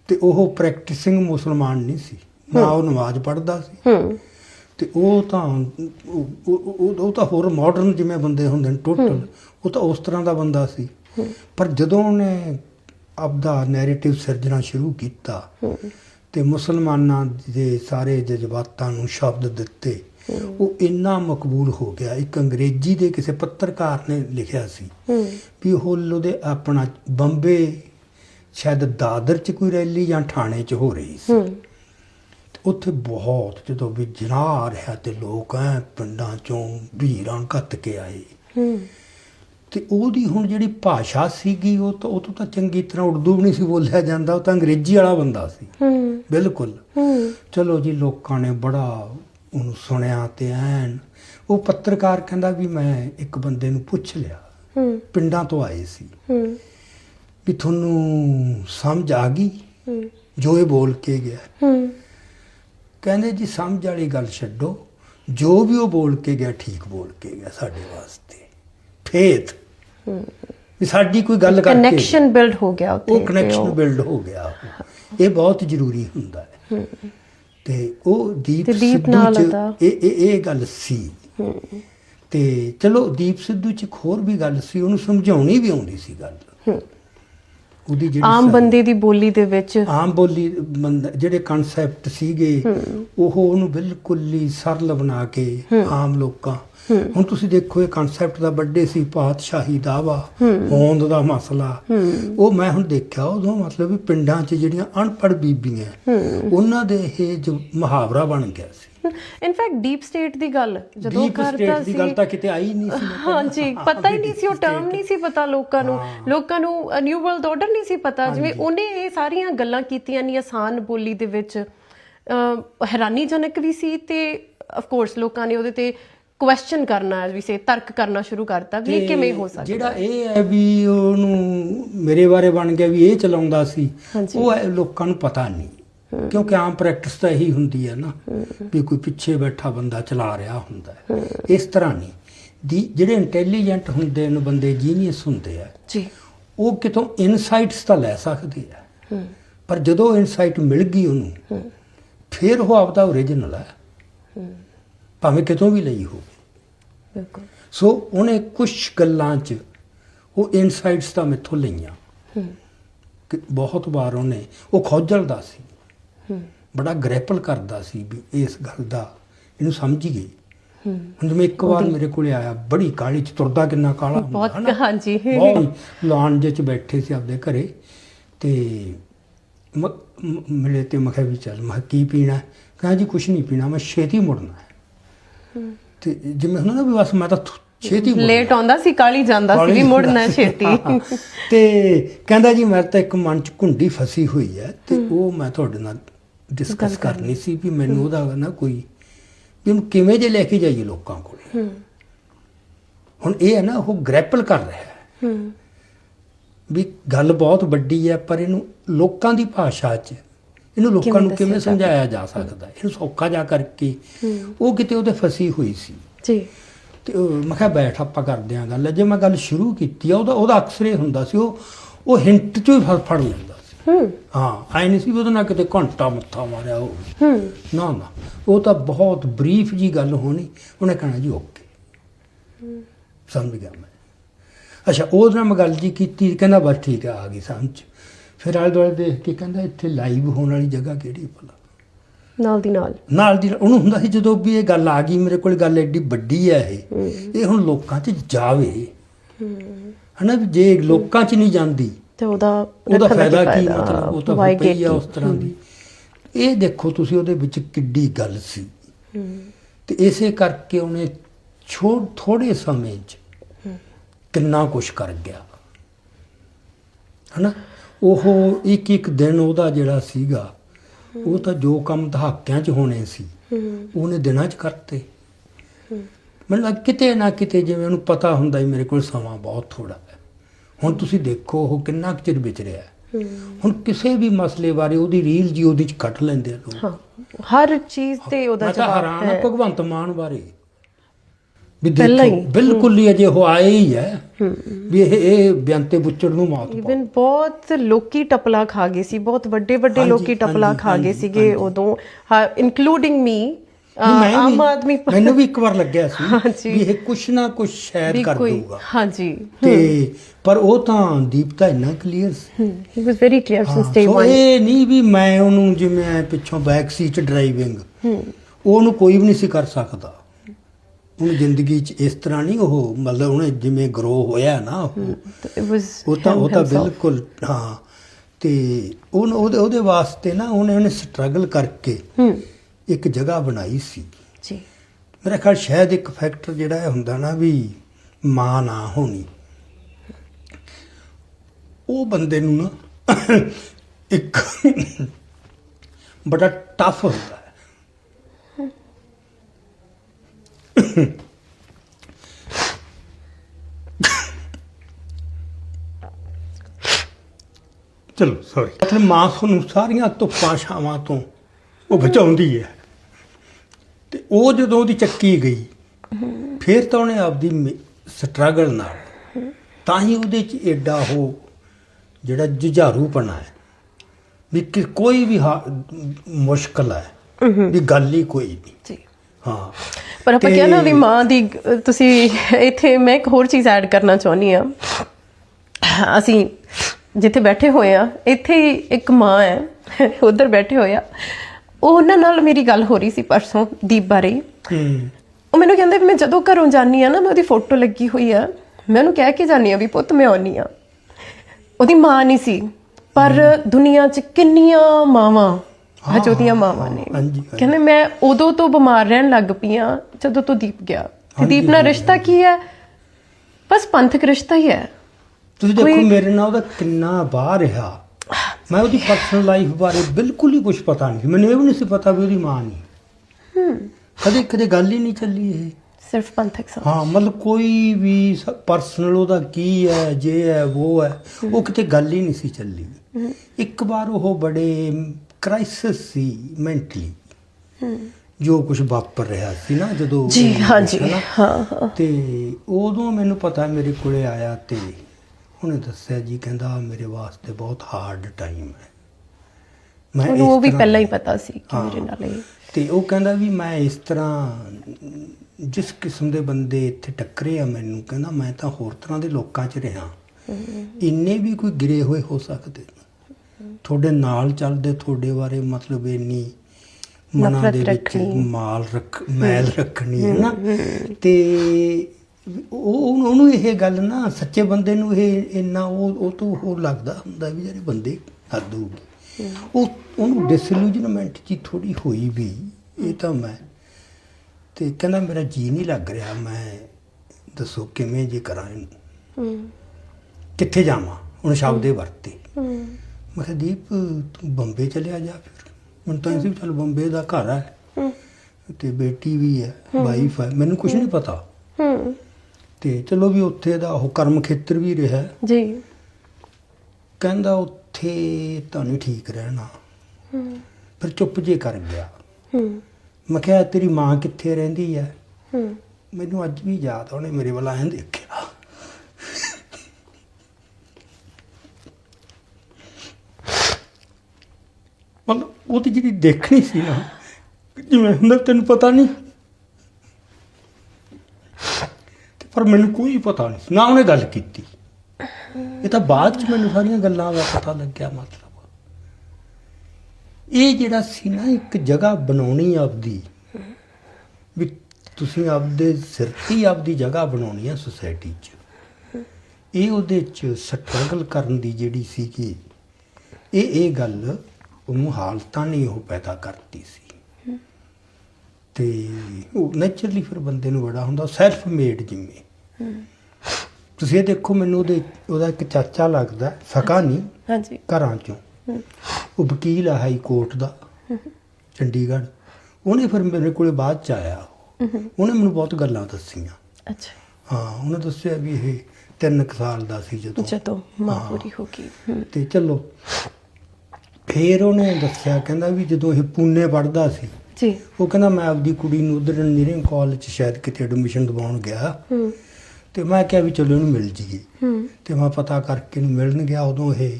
ਤੇ ਉਹ ਪ੍ਰੈਕਟਿਸਿੰਗ ਮੁਸਲਮਾਨ ਨਹੀਂ ਸੀ। ਨਾ ਉਹ ਨਮਾਜ਼ ਪੜ੍ਹਦਾ ਸੀ। ਹੂੰ। ਤੇ ਉਹ ਤਾਂ ਉਹ- ਉਹ ਤਾਂ ਹੋਰ ਮਾਡਰਨ ਜਿਵੇਂ ਬੰਦੇ ਹੁੰਦੇ ਨੇ ਟੋਟਲ ਉਹ ਤਾਂ ਉਸ ਤਰ੍ਹਾਂ ਦਾ ਬੰਦਾ ਸੀ। ਪਰ ਜਦੋਂ ਉਹਨੇ ਆਪਦਾ ਨੈਰੇਟਿਵ ਸਿਰਜਣਾ ਸ਼ੁਰੂ ਕੀਤਾ ਤੇ ਮੁਸਲਮਾਨਾਂ ਦੇ ਸਾਰੇ ਜਜ਼ਬਾਤਾਂ ਨੂੰ ਸ਼ਬਦ ਦਿੱਤੇ ਉਹ ਇੰਨਾ ਮਕਬੂਲ ਹੋ ਗਿਆ। ਇੱਕ ਅੰਗਰੇਜ਼ੀ ਦੇ ਕਿਸੇ ਪੱਤਰਕਾਰ ਨੇ ਲਿਖਿਆ ਸੀ ਵੀ ਉਹ ਲੁਧਿ ਆਪਣਾ ਬੰਬੇ ਸ਼ਾਇਦ ਦਾਦਰ ਚ ਕੋਈ ਰੈਲੀ ਜਾਂ ਥਾਣੇ ਚ ਹੋ ਰਹੀ ਸੀ। ਉੱਥੇ ਬਹੁਤ ਜਦੋਂ ਵੀ ਜਨਾ ਆ ਰਿਹਾ ਤੇ ਲੋਕ ਐ ਪਿੰਡਾਂ ਚੋਂ ਭੀੜਾਂ ਘੱਤ ਕੇ ਆਏ। ਹੂੰ। ਤੇ ਉਹਦੀ ਹੁਣ ਜਿਹੜੀ ਭਾਸ਼ਾ ਸੀਗੀ ਉਹ ਤਾਂ ਉਹ ਤੋਂ ਤਾਂ ਚੰਗੀ ਤਰ੍ਹਾਂ ਉਰਦੂ ਵੀ ਨਹੀਂ ਸੀ ਬੋਲਿਆ ਜਾਂਦਾ ਉਹ ਤਾਂ ਅੰਗਰੇਜ਼ੀ ਵਾਲਾ ਬੰਦਾ ਸੀ। ਹੂੰ। ਬਿਲਕੁਲ। ਹੂੰ। ਚਲੋ ਜੀ ਲੋਕਾਂ ਨੇ ਬੜਾ ਉਹਨੂੰ ਸੁਣਿਆ ਤੇ ਐਨ ਉਹ ਪੱਤਰਕਾਰ ਕਹਿੰਦਾ ਵੀ ਮੈਂ ਇੱਕ ਬੰਦੇ ਨੂੰ ਪੁੱਛ ਲਿਆ। ਹੂੰ। ਪਿੰਡਾਂ ਤੋਂ ਆਏ ਸੀ। ਹੂੰ। ਵੀ ਤੁਹਾਨੂੰ ਸਮਝ ਆ ਗਈ? ਹੂੰ। ਜੋ ਇਹ ਬੋਲ ਕੇ ਗਿਆ। ਹੂੰ। ਕਹਿੰਦੇ ਜੀ ਸਮਝ ਵਾਲੀ ਗੱਲ ਛੱਡੋ ਜੋ ਵੀ ਉਹ ਬੋਲ ਕੇ ਗਿਆ ਠੀਕ ਬੋਲ ਕੇ ਗਿਆ ਸਾਡੇ ਵਾਸਤੇ। ਫੇਥ ਵੀ ਸਾਡੀ ਕੋਈ ਗੱਲ ਕਰਕੇ ਕਨੈਕਸ਼ਨ ਬਿਲਡ ਹੋ ਗਿਆ ਉੱਥੇ ਉਹ ਕਨੈਕਸ਼ਨ ਬਿਲਡ ਹੋ ਗਿਆ। ਇਹ ਬਹੁਤ ਜ਼ਰੂਰੀ ਹੁੰਦਾ ਹੈ। ਤੇ ਉਹ ਦੀਪ ਸਿੱਧੂ ਚ ਇਹ ਇਹ ਗੱਲ ਸੀ। ਤੇ ਚਲੋ ਦੀਪ ਸਿੱਧੂ ਚ ਇੱਕ ਹੋਰ ਵੀ ਗੱਲ ਸੀ ਉਹਨੂੰ ਸਮਝਾਉਣੀ ਵੀ ਆਉਂਦੀ ਸੀ ਗੱਲ। ਉਹਦੀ ਜਿਹੜੀ ਆਮ ਬੰਦੇ ਦੀ ਬੋਲੀ ਦੇ ਵਿੱਚ ਆਮ ਬੋਲੀ ਬੰਦਾ- ਜਿਹੜੇ ਕਨਸੈਪਟ ਸੀਗੇ ਉਹ ਉਹਨੂੰ ਬਿਲਕੁਲ ਹੀ ਸਰਲ ਬਣਾ ਕੇ ਆਮ ਲੋਕਾਂ। ਹੁਣ ਤੁਸੀਂ ਦੇਖੋ ਇਹ ਕਨਸੈਪਟ ਦਾ ਵੱਡੇ ਸੀ ਪਾਤਸ਼ਾਹੀ ਦਾਵਾ ਹੋਂਦ ਦਾ ਮਸਲਾ। ਉਹ ਮੈਂ ਹੁਣ ਦੇਖਿਆ ਉਦੋਂ ਮਤਲਬ ਵੀ ਪਿੰਡਾਂ 'ਚ ਜਿਹੜੀਆਂ ਅਨਪੜ੍ਹ ਬੀਬੀਆਂ ਉਹਨਾਂ ਦੇ ਇਹ ਜੋ ਮੁਹਾਵਰਾ ਬਣ ਗਿਆ ਸੀ। ਇਨਫੈਕਟ ਡੀਪ ਸਟੇਟ ਦੀ ਗੱਲ ਜਦੋਂ ਡੀਪ ਕਰਦਾ ਸਟੇਟ ਦੀ ਗੱਲ ਸੀ ਤਾਂ ਕਿਤੇ ਆਈ ਨਹੀਂ ਸੀ *laughs* ਹਾਂਜੀ ਪਤਾ ਹੀ *laughs* ਨਹੀਂ ਸੀ ਉਹ ਟਰਮ ਨਹੀਂ ਸੀ ਪਤਾ ਲੋਕਾਂ ਨੂੰ। ਲੋਕਾਂ ਨੂੰ ਨਿਊ ਵਰਲਡ ਆਰਡਰ ਨਹੀਂ ਸੀ ਪਤਾ। ਜਿਵੇਂ ਉਹਨੇ ਇਹ ਸਾਰੀਆਂ ਗੱਲਾਂ ਕੀਤੀਆਂ ਨਹੀਂ ਆਸਾਨ ਬੋਲੀ ਦੇ ਵਿੱਚ। ਅਹ, ਹੈਰਾਨੀਜਨਕ ਵੀ ਸੀ ਤੇ ਆਫ ਕੋਰਸ ਲੋਕਾਂ ਨੇ ਉਹਦੇ ਤੇ ਕੁਐਸਚਨ ਕਰਨਾ ਵੀ ਸੇ ਤਰਕ ਕਰਨਾ ਸ਼ੁਰੂ ਕਰਤਾ ਵੀ ਇਹ ਕਿਵੇਂ ਹੋ ਸਕਦਾ। ਜਿਹੜਾ ਇਹ ਹੈ ਵੀ ਉਹਨੂੰ ਮੇਰੇ ਬਾਰੇ ਬਣ ਗਿਆ ਵੀ ਇਹ ਚਲਾਉਂਦਾ ਸੀ। ਉਹ ਹੈ ਲੋਕਾਂ ਨੂੰ ਪਤਾ ਨਹੀਂ। ਕਿਉਂਕਿ ਆਮ ਪ੍ਰੈਕਟਿਸ ਤਾਂ ਇਹੀ ਹੁੰਦੀ ਹੈ ਨਾ ਵੀ ਕੋਈ ਪਿੱਛੇ ਬੈਠਾ ਬੰਦਾ ਚਲਾ ਰਿਹਾ ਹੁੰਦਾ ਹੈ। ਇਸ ਤਰ੍ਹਾਂ ਨਹੀਂ। ਦੀ ਜਿਹੜੇ ਇੰਟੈਲੀਜੈਂਟ ਹੁੰਦੇ ਨੇ ਬੰਦੇ ਜੀਨੀਅਸ ਹੁੰਦੇ ਆ ਜੀ। ਉਹ ਕਿਤੋਂ ਇਨਸਾਈਟਸ ਤਾਂ ਲੈ ਸਕਦੇ ਆ। ਪਰ ਜਦੋਂ ਇਨਸਾਈਟ ਮਿਲ ਗਈ ਉਹਨੂੰ ਫਿਰ ਉਹ ਆਪਦਾ ਓਰੀਜਨਲ ਹੈ। ਭਾਵੇਂ ਕਿਤੋਂ ਵੀ ਲਈ ਹੋਵੇ। ਬਿਲਕੁਲ। ਸੋ ਉਹਨੇ ਕੁਝ ਗੱਲਾਂ 'ਚ ਉਹ ਇਨਸਾਈਟਸ ਤਾਂ ਮੈਥੋਂ ਲਈਆਂ। ਕਿ ਬਹੁਤ ਵਾਰ ਉਹਨੇ ਉਹ ਖੋਜਲਦਾ ਸੀ। ਬੜਾ ਗ੍ਰੈਪਲ ਕਰਦਾ ਸੀ ਵੀ ਇਸ ਗੱਲ ਦਾ ਇਹਨੂੰ ਸਮਝੀਏ ਹੁਣ ਜਿਵੇਂ ਇੱਕ ਵਾਰ ਮੇਰੇ ਕੋਲੇ ਆਇਆ ਬੜੀ ਕਾਲੀ ਚ ਤੁਰਦਾ ਕਿੰਨਾ ਕਾਲਾ ਹੁੰਦਾ ਬਹੁਤ? ਹਾਂਜੀ ਬਹੁਤ ਲਾਣ ਜੇ ਚ ਬੈਠੇ ਸੀ ਆਪਦੇ ਘਰੇ ਤੇ ਮਿਲੇ ਤੇ ਮੈਂ ਕਿਹਾ ਵੀ ਚੱਲ ਮੈਂ ਕਿਹਾ ਕੀ ਪੀਣਾ ਹੈ? ਕਹਿੰਦਾ ਜੀ ਕੁਛ ਨਹੀਂ ਪੀਣਾ ਮੈਂ ਛੇਤੀ ਮੁੜਨਾ ਹੈ ਤੇ ਜਿਵੇਂ ਹੁੰਦਾ ਨਾ ਵੀ ਬਸ ਮੈਂ ਤਾਂ ਛੇਤੀ ਲੇਟ ਆਉਂਦਾ ਸੀ ਕਾਲੀ ਜਾਂਦਾ ਸੀ ਵੀ ਮੁੜਨਾ। ਛੇਤੀ ਹਾਂ। ਤੇ ਕਹਿੰਦਾ ਜੀ ਮੇਰੇ ਤਾਂ ਇੱਕ ਮਨ ਚ ਘੁੰਡੀ ਫਸੀ ਹੋਈ ਹੈ ਤੇ ਉਹ ਮੈਂ ਤੁਹਾਡੇ ਨਾਲ ਡਿਸਕਸ ਕਰਨੀ ਸੀ ਵੀ ਮੈਨੂੰ ਉਹਦਾ ਨਾ ਕੋਈ ਵੀ ਉਹਨੂੰ ਕਿਵੇਂ ਜੇ ਲੈ ਕੇ ਜਾਈਏ ਲੋਕਾਂ ਕੋਲ। ਹੁਣ ਇਹ ਹੈ ਨਾ ਉਹ ਗ੍ਰੈਪਲ ਕਰ ਰਿਹਾ ਹੈ। ਹੂੰ। ਵੀ ਗੱਲ ਬਹੁਤ ਵੱਡੀ ਹੈ ਪਰ ਇਹਨੂੰ ਲੋਕਾਂ ਦੀ ਭਾਸ਼ਾ 'ਚ ਇਹਨੂੰ ਲੋਕਾਂ ਨੂੰ ਕਿਵੇਂ? ਸਮਝਾਇਆ ਜਾ ਸਕਦਾ? ਇਹਨੂੰ ਸੌਖਾ ਜਾ ਕਰਕੇ। ਉਹ ਕਿਤੇ ਉਹਦੇ ਫਸੀ ਹੋਈ ਸੀ। ਜੀ। ਤੇ ਮੈਂ ਕਿਹਾ ਬੈਠ ਆਪਾਂ ਕਰਦੇ ਆਂ ਗੱਲ। ਜੇ ਮੈਂ ਗੱਲ ਸ਼ੁਰੂ ਕੀਤੀ ਆ ਉਹਦਾ ਉਹਦਾ ਅਕਸਰ ਇਹ ਹੁੰਦਾ ਸੀ ਉਹ ਉਹ ਹਿੰਟ ਚੋਂ ਹੀ ਫੜ ਲੈਂਦਾ। ਹੂੰ। ਹਾਂ ਆਈ ਨਹੀਂ ਸੀ ਵੀ ਉਹਦੇ ਨਾਲ ਕਿਤੇ ਘੰਟਾ ਮੱਥਾ ਮਾਰਿਆ ਉਹ ਹੂੰ। ਨਾ ਨਾ ਉਹ ਤਾਂ ਬਹੁਤ ਬਰੀਫ ਜੀ ਗੱਲ ਹੋਣੀ ਉਹਨੇ ਕਹਿਣਾ ਜੀ ਓਕੇ। ਸਮਝ ਗਿਆ ਮੈਂ। ਅੱਛਾ ਉਹਦੇ ਨਾਲ ਮੈਂ ਗੱਲ ਜੀ ਕੀਤੀ ਕਹਿੰਦਾ ਬਸ ਠੀਕ ਆ ਗਈ ਸਮਝ ਫਿਰ ਆਲੇ ਦੁਆਲੇ ਦੇਖ ਕੇ ਕਹਿੰਦਾ ਇੱਥੇ ਲਾਈਵ ਹੋਣ ਵਾਲੀ ਜਗ੍ਹਾ ਕਿਹੜੀ ਭਲਾ। ਨਾਲ ਦੀ ਨਾਲ। ਨਾਲ ਦੀ ਉਹਨੂੰ ਹੁੰਦਾ ਸੀ ਜਦੋਂ ਵੀ ਇਹ ਗੱਲ ਆ ਗਈ ਮੇਰੇ ਕੋਲ ਗੱਲ ਐਡੀ ਵੱਡੀ ਹੈ ਇਹ। ਇਹ ਹੁਣ ਲੋਕਾਂ 'ਚ ਜਾਵੇ। ਹਨਾ ਜੇ ਲੋਕਾਂ 'ਚ ਨਹੀਂ ਜਾਂਦੀ ਤੇ ਉਹਦਾ ਉਹਦਾ ਫਾਇਦਾ ਕੀ? ਮਤਲਬ ਉਹ ਤਾਂ ਪਈ ਆ ਉਸ ਤਰ੍ਹਾਂ ਦੀ। ਇਹ ਦੇਖੋ ਤੁਸੀਂ ਉਹਦੇ ਵਿੱਚ ਕਿੱਡੀ ਗੱਲ ਸੀ। ਤੇ ਇਸੇ ਕਰਕੇ ਉਹਨੇ ਛੋੜ ਥੋੜੇ ਸਮੇਂ 'ਚ ਕਿੰਨਾ ਕੁਛ ਕਰ ਗਿਆ। ਹਨਾ? ਉਹ ਇੱਕ ਇੱਕ ਦਿਨ ਉਹਦਾ ਜਿਹੜਾ ਸੀਗਾ ਉਹ ਤਾਂ ਜੋ ਕੰਮ ਦਹਾਕਿਆਂ 'ਚ ਹੋਣੇ ਸੀ ਉਹਨੇ ਦਿਨਾਂ 'ਚ ਕਰਤੇ। ਮੈਨੂੰ ਲੱਗ ਕਿਤੇ ਨਾ ਕਿਤੇ ਜਿਵੇਂ ਉਹਨੂੰ ਪਤਾ ਹੁੰਦਾ ਹੀ ਮੇਰੇ ਕੋਲ ਸਮਾਂ ਬਹੁਤ ਥੋੜਾ ਹੈ। ਹੁਣ ਤੁਸੀਂ ਦੇਖੋ ਉਹ ਕਿੰਨਾ ਕੁ ਚਿਰ ਵਿਚਰਿਆ ਹੈ। ਹੁਣ ਕਿਸੇ ਵੀ ਮਸਲੇ ਬਾਰੇ ਉਹਦੀ ਰੀਲ ਜੀ ਉਹਦੇ 'ਚ ਕੱਟ ਲੈਂਦੇ ਆ ਲੋਕ। ਹਾਂ ਹਰ ਚੀਜ਼ ਤੇ ਉਹਦਾ ਮੈਂ ਤਾਂ ਜਵਾਬ ਹੈਰਾਨ ਹਾਂ ਹੈ। ਭਗਵੰਤ ਮਾਨ ਬਾਰੇ। ਵੀ ਪਹਿਲਾਂ ਦੇਖੋ ਹੀ। ਬਿਲਕੁਲ ਹੀ ਅਜੇ ਉਹ ਆਏ ਹੀ ਹੈ ਵੀ ਇਹ ਇਹ ਬਿਆੰਤੇ ਬੁੱਚੜ ਨੂੰ ਮਾਤ ਪਾ ਇਵਨ ਬਹੁਤ ਲੋਕੀ ਟਪਲਾ ਖਾ ਗਏ ਸੀ ਬਹੁਤ ਵੱਡੇ ਵੱਡੇ ਹਾਂਜੀ, ਲੋਕੀ ਟਪਲਾ ਹਾਂਜੀ, ਖਾ ਗਏ ਹਾਂਜੀ, ਸੀਗੇ। ਉਦੋਂ। ਇਨਕਲੂਡਿੰਗ ਮੀ ਨਹੀਂ, ਮੈਂ ਆਮ ਆਦਮੀ ਮੈਨੂੰ ਵੀ ਇੱਕ ਵਾਰ ਲੱਗਿਆ ਸੀ ਹਾਂਜੀ। ਵੀ ਇਹ ਕੁਛ ਨਾ ਕੁਛ ਸ਼ਾਇਦ ਵੀ ਕਰ ਕੋਈ ਦਊਗਾ। ਹਾਂਜੀ। ਤੇ ਪਰ ਉਹ ਤਾਂ ਦੀਪਤਾ ਇੰਨਾ ਕਲੀਅਰ ਸੀ। ਹੀ ਵਾਸ ਵੈਰੀ ਕਲੀਅਰ ਹਾਂ, ਸਿੰਸ ਡੇ ਸੋ 1 ਇਹ ਨਹੀਂ ਵੀ ਮੈਂ ਉਹਨੂੰ ਜਿਵੇਂ ਐਂ ਪਿੱਛੋਂ ਬੈਕ ਸੀਟ ਡਰਾਈਵਿੰਗ ਉਹਨੂੰ ਕੋਈ ਵੀ ਨਹੀਂ ਸੀ ਕਰ ਸਕਦਾ। ਉਹਨੂੰ ਜ਼ਿੰਦਗੀ 'ਚ ਇਸ ਤਰ੍ਹਾਂ ਨਹੀਂ ਉਹ ਮਤਲਬ ਉਹਨੇ ਜਿਵੇਂ ਗਰੋ ਹੋਇਆ ਨਾ ਉਹ। ਇਟ ਵਾਸ ਉਹ ਤਾਂ ਉਹ ਤਾਂ ਬਿਲਕੁਲ ਹਾਂ। ਤੇ ਉਹਨ- ਉਹਦੇ ਉਹਦੇ ਵਾਸਤੇ ਨਾ ਉਹਨੇ ਉਹਨੇ ਸਟਰਗਲ ਕਰਕੇ ਇੱਕ ਜਗ੍ਹਾ ਬਣਾਈ ਸੀ ਜੀ। ਮੇਰਾ ਖਿਆਲ ਸ਼ਾਇਦ ਇੱਕ ਫੈਕਟਰ ਜਿਹੜਾ ਇਹ ਹੁੰਦਾ ਨਾ ਵੀ ਮਾਂ ਨਾ ਹੋਣੀ। ਉਹ ਬੰਦੇ ਨੂੰ ਨਾ ਇੱਕ ਬੜਾ ਟਫ ਹੁੰਦਾ ਹੈ। ਚਲੋ ਸੌਰੀ ਮਤਲਬ ਮਾਂ ਨੂੰ ਸਾਰੀਆਂ ਧੁੱਪਾਂ ਛਾਵਾਂ ਤੋਂ ਉਹ ਬਚਾਉਂਦੀ ਹੈ। ਤੇ ਉਹ ਜਦੋਂ ਉਹਦੀ ਚੱਕੀ ਗਈ ਫਿਰ ਤਾਂ ਉਹਨੇ ਆਪਦੀ ਸਟਰਗਲ ਨਾਲ ਤਾਂ ਹੀ ਉਹਦੇ ਚ ਐਡਾ ਉਹ ਜਿਹੜਾ ਜੁਝਾਰੂਪਣਾ ਹੈ ਵੀ ਕਿ ਕੋਈ ਵੀ ਮੁਸ਼ਕਲ ਹੈ ਵੀ ਗੱਲ ਹੀ ਕੋਈ ਨਹੀਂ ਜੀ। ਹਾਂ। ਪਰ ਆਪਾਂ ਕਿਹਾ ਨਾ ਵੀ ਮਾਂ ਦੀ ਤੁਸੀਂ ਇੱਥੇ ਮੈਂ ਇੱਕ ਹੋਰ ਚੀਜ਼ ਐਡ ਕਰਨਾ ਚਾਹੁੰਦੀ ਆ ਅਸੀਂ ਜਿੱਥੇ ਬੈਠੇ ਹੋਏ ਆ ਇੱਥੇ ਇੱਕ ਮਾਂ ਹੈ ਉਧਰ ਬੈਠੇ ਹੋਏ ਆ। ਉਹ ਉਹਨਾਂ ਨਾਲ ਮੇਰੀ ਗੱਲ ਹੋ ਰਹੀ ਸੀ ਪਰਸੋਂ ਦੀਪ ਬਾਰੇ। ਹੀ। ਉਹ ਮੈਨੂੰ ਕਹਿੰਦੇ ਵੀ ਮੈਂ ਜਦੋਂ ਘਰੋਂ ਜਾਨੀ ਆ ਨਾ ਮੈਂ ਉਹਦੀ ਫੋਟੋ ਲੱਗੀ ਹੋਈ ਆ। ਮੈਂ ਉਹਨੂੰ ਕਹਿ ਕੇ ਜਾਨੀ ਆ ਵੀ ਪੁੱਤ ਮੈਂ ਆਉਣੀ ਆ ਉਹਦੀ ਮਾਂ ਨਹੀਂ ਸੀ ਪਰ ਦੁਨੀਆ 'ਚ ਕਿੰਨੀਆਂ ਮਾਵਾਂ ਅੱਜ ਉਹਦੀਆਂ ਮਾਵਾਂ ਨੇ। ਹਾਂਜੀ, ਹਾਂਜੀ। ਕਹਿੰਦੇ ਮੈਂ ਉਦੋਂ ਤੋਂ ਬਿਮਾਰ ਰਹਿਣ ਲੱਗ ਪਈ ਆ ਜਦੋਂ ਤੋਂ ਦੀਪ ਗਿਆ। ਤੇ ਦੀਪ ਨਾਲ ਰਿਸ਼ਤਾ ਕੀ ਹੈ? ਬਸ ਪੰਥਕ ਰਿਸ਼ਤਾ ਹੀ ਹੈ। ਤੁਸੀਂ ਦੇਖੋ ਕੋਈ- ਮੇਰੇ ਨਾਲ ਉਹਦਾ ਕਿੰਨਾ ਬਾਹਰ ਰਿਹਾ। ਮੈਂ ਉਹਦੀ ਪਰਸਨਲ ਲਾਈਫ ਬਾਰੇ ਬਿਲਕੁਲ ਹੀ ਕੁਝ ਪਤਾ ਨਹੀਂ। ਮੈਨੂੰ ਇਹ ਵੀ ਨਹੀਂ ਸੀ ਪਤਾ ਵੀ ਉਹਦੀ ਮਾਂ ਨਹੀਂ। ਕਦੇ ਕਦੇ ਗੱਲ ਹੀ ਨਹੀਂ ਚੱਲੀ ਇਹ। ਸਿਰਫ ਪੰਥਕ ਸਾਂ ਹਾਂ ਮਤਲਬ ਕੋਈ ਵੀ ਪਰਸਨਲ ਉਹਦਾ ਕੀ ਹੈ ਜੇ ਹੈ ਉਹ ਹੈ ਉਹ ਕਿਤੇ ਗੱਲ ਹੀ ਨਹੀਂ ਸੀ ਚੱਲੀ। ਇੱਕ ਵਾਰ ਉਹ ਬੜੇ ਕ੍ਰਾਈਸਿਸ ਸੀ ਮੈਂਟਲੀ ਜੋ ਕੁਝ ਵਾਪਰ ਰਿਹਾ ਸੀ ਨਾ ਜਦੋਂ ਜੀ ਹੈ ਹਾਂ ਹਾਂ। ਤੇ ਉਦੋਂ ਮੈਨੂੰ ਪਤਾ ਮੇਰੇ ਕੋਲੇ ਆਇਆ ਤੇ ਉਹਨੇ ਦੱਸਿਆ ਜੀ ਕਹਿੰਦਾ ਮੇਰੇ ਵਾਸਤੇ ਬਹੁਤ ਹਾਰਡ ਟਾਈਮ ਹੈ ਮੈਂ ਉਹਨੂੰ ਉਹ ਵੀ ਤਰ੍ਹਾਂ- ਪਹਿਲਾਂ ਹੀ ਪਤਾ ਸੀ ਕਿ ਹਾਂ। ਮੇਰੇ ਨਾਲ ਇਹ ਤੇ ਉਹ ਕਹਿੰਦਾ ਵੀ ਮੈਂ ਇਸ ਤਰ੍ਹਾਂ ਜਿਸ ਕਿਸਮ ਦੇ ਬੰਦੇ ਇੱਥੇ ਟੱਕਰੇ ਆ ਮੈਨੂੰ ਕਹਿੰਦਾ ਮੈਂ ਤਾਂ ਹੋਰ ਤਰ੍ਹਾਂ ਦੇ ਲੋਕਾਂ 'ਚ ਰਿਹਾ ਇੰਨੇ ਵੀ ਕੋਈ ਗਿਰੇ ਹੋਏ ਹੋ ਸਕਦੇ। ਤੁਹਾਡੇ ਨਾਲ ਚੱਲਦੇ ਤੁਹਾਡੇ ਬਾਰੇ ਮਤਲਬ ਇੰਨੀ ਮਨਾਂ ਨਫ਼ਰਤ ਦੇ ਵਿੱਚ ਰੱਖਣੀ। ਮਾਲ ਰੱਖ ਮੈਲ ਰੱਖਣੀ ਹੈ ਨਾ ਤੇ ਉਹ ਉਹ- ਉਹਨੂੰ ਇਹ ਗੱਲ ਨਾ ਸੱਚੇ ਬੰਦੇ ਨੂੰ ਇਹ ਇੰਨਾ ਉਹ ਉਹ ਤੋਂ ਉਹ ਲੱਗਦਾ ਹੁੰਦਾ ਵੀ ਜਿਹੜੇ ਬੰਦੇ ਹੱਦ ਉਹ ਉਹਨੂੰ ਡਿਸਇਲੂਜਨਮੈਂਟ ਜੀ ਥੋੜੀ ਹੋਈ ਵੀ ਇਹ ਤਾਂ ਮੈਂ ਤੇ ਕਹਿੰਦਾ ਮੇਰਾ ਜੀ ਨਹੀਂ ਲੱਗ ਰਿਹਾ ਮੈਂ ਦੱਸੋ ਕਿਵੇਂ ਜੇ ਕਰਾਂ ਇਹਨੂੰ। ਹੂੰ। ਕਿੱਥੇ ਜਾਵਾਂ? ਹੁਣ ਸ਼ਬਦੇ ਵਰਤੇ। ਹੂੰ। ਮੈਂ ਕਿਹਾ ਦੀਪ ਤੂੰ ਬੰਬੇ ਚਲਿਆ ਜਾ ਫਿਰ। ਮੈਨੂੰ ਤਾਂ ਇਹ ਸੀ ਵੀ ਚੱਲ ਬੰਬੇ ਦਾ ਘਰ ਹੈ। ਹੂੰ। ਤੇ ਬੇਟੀ ਵੀ ਹੈ ਵਾਈਫ ਹੈ। ਮੈਨੂੰ ਕੁਝ ਨਹੀਂ ਪਤਾ। ਹੂੰ। ਤੇ ਚਲੋ ਵੀ ਉੱਥੇ ਦਾ ਉਹ ਕਰਮ ਖੇਤਰ ਵੀ ਰਿਹਾ। ਜੀ। ਕਹਿੰਦਾ ਉੱਥੇ ਤਾਂ ਨਹੀਂ ਠੀਕ ਰਹਿਣਾ। ਹੂੰ। ਫਿਰ ਚੁੱਪ ਜੇ ਕਰ ਗਿਆ। ਹੂੰ। ਮੈਂ ਕਿਹਾ ਤੇਰੀ ਮਾਂ ਕਿੱਥੇ ਰਹਿੰਦੀ ਹੈ ਹੂੰ। ਮੈਨੂੰ ਅੱਜ ਵੀ ਯਾਦ ਆ ਉਹਨੇ ਮੇਰੇ ਵੱਲ ਐਂ ਦੇਖਿਆ। ਮਤਲਬ ਉਹ ਤੇ ਜਿਹੜੀ ਦੇਖਣੀ ਸੀ ਨਾ ਜਿਵੇਂ ਹੁੰਦਾ ਤੈਨੂੰ ਪਤਾ ਨਹੀਂ ਤੇ ਪਰ ਮੈਨੂੰ ਕੋਈ ਪਤਾ ਨਹੀਂ। ਸੀ, ਨਾ ਉਹਨੇ ਗੱਲ ਕੀਤੀ। ਇਹ ਤਾਂ ਬਾਅਦ ਚ ਮੈਨੂੰ ਸਾਰੀਆਂ ਗੱਲਾਂ ਦਾ ਪਤਾ ਲੱਗਿਆ ਮਤਲਬ। ਇਹ ਜਿਹੜਾ ਸੀ ਨਾ ਇੱਕ ਜਗ੍ਹਾ ਬਣਾਉਣੀ ਆਪਦੀ। ਵੀ ਤੁਸੀਂ ਆਪਦੇ ਸਿਰ ਤੇ ਆਪਦੀ ਜਗ੍ਹਾ ਬਣਾਉਣੀ ਹੈ ਸੁਸਾਇਟੀ 'ਚ। ਇਹ ਉਹਦੇ 'ਚ ਸਟਰਗਲ ਕਰਨ ਦੀ ਜਿਹੜੀ ਸੀ ਕਿ ਇਹ ਇਹ ਗੱਲ ਉਹਨੂੰ ਹਾਲਤਾਂ ਨੇ ਉਹ ਪੈਦਾ ਕਰਤੀ ਸੀ। ਤੇ ਉਹ ਨੇਚਰਲੀ ਫਿਰ ਬੰਦੇ ਨੂੰ ਬੜਾ ਹੁੰਦਾ ਸੈਲਫ ਮੇਡ ਜਿਵੇਂ ਤੁਸੀਂ ਇਹ ਦੇਖੋ ਮੈਨੂੰ ਉਹਦੇ ਉਹਦਾ ਇੱਕ ਚਾਚਾ ਲੱਗਦਾ ਸਕਾ ਨਹੀਂ ਹਾਂਜੀ। ਘਰਾਂ ਚੋਂ। ਉਹ ਵਕੀਲ ਆ ਹਾਈ ਕੋਰਟ ਦਾ ਚੰਡੀਗੜ੍ਹ। ਉਹਨੇ ਫਿਰ ਮੇਰੇ ਕੋਲੇ ਬਾਅਦ ਚ ਆਇਆ। ਉਹਨੇ ਮੈਨੂੰ ਬਹੁਤ ਗੱਲਾਂ ਦੱਸੀਆਂ। ਅੱਛਾ। ਹਾਂ ਉਹਨੇ ਦੱਸਿਆ ਵੀ ਇਹ 3 ਸਾਲ ਦਾ ਸੀ ਜਦੋਂ। ਜਦੋਂ ਮਾਂ ਹਾਂ। ਪੂਰੀ ਹੋ ਗਈ। ਤੇ ਚਲੋ ਫੇਰ ਉਹਨੇ ਦੱਸਿਆ ਕਹਿੰਦਾ ਵੀ ਜਦੋਂ ਇਹ ਪੂਨੇ ਪੜਦਾ ਸੀ ਜੀ। ਉਹ ਕਹਿੰਦਾ ਮੈਂ ਆਪਦੀ ਕੁੜੀ ਨੂੰ ਉਧਰ ਇੰਜੀਨੀਅਰਿੰਗ ਕਾਲਜ 'ਚ ਸ਼ਾਇਦ ਕਿਤੇ ਐਡਮਿਸ਼ਨ ਦਿਵਾਉਣ ਗਿਆ ਹੂੰ। ਤੇ ਮੈਂ ਕਿਹਾ ਵੀ ਚਲੋ ਇਹਨੂੰ ਮਿਲ ਜੀਏ ਹੂੰ। ਤੇ ਮੈਂ ਪਤਾ ਕਰਕੇ ਇਹਨੂੰ ਮਿਲਣ ਗਿਆ। ਉਦੋਂ ਇਹ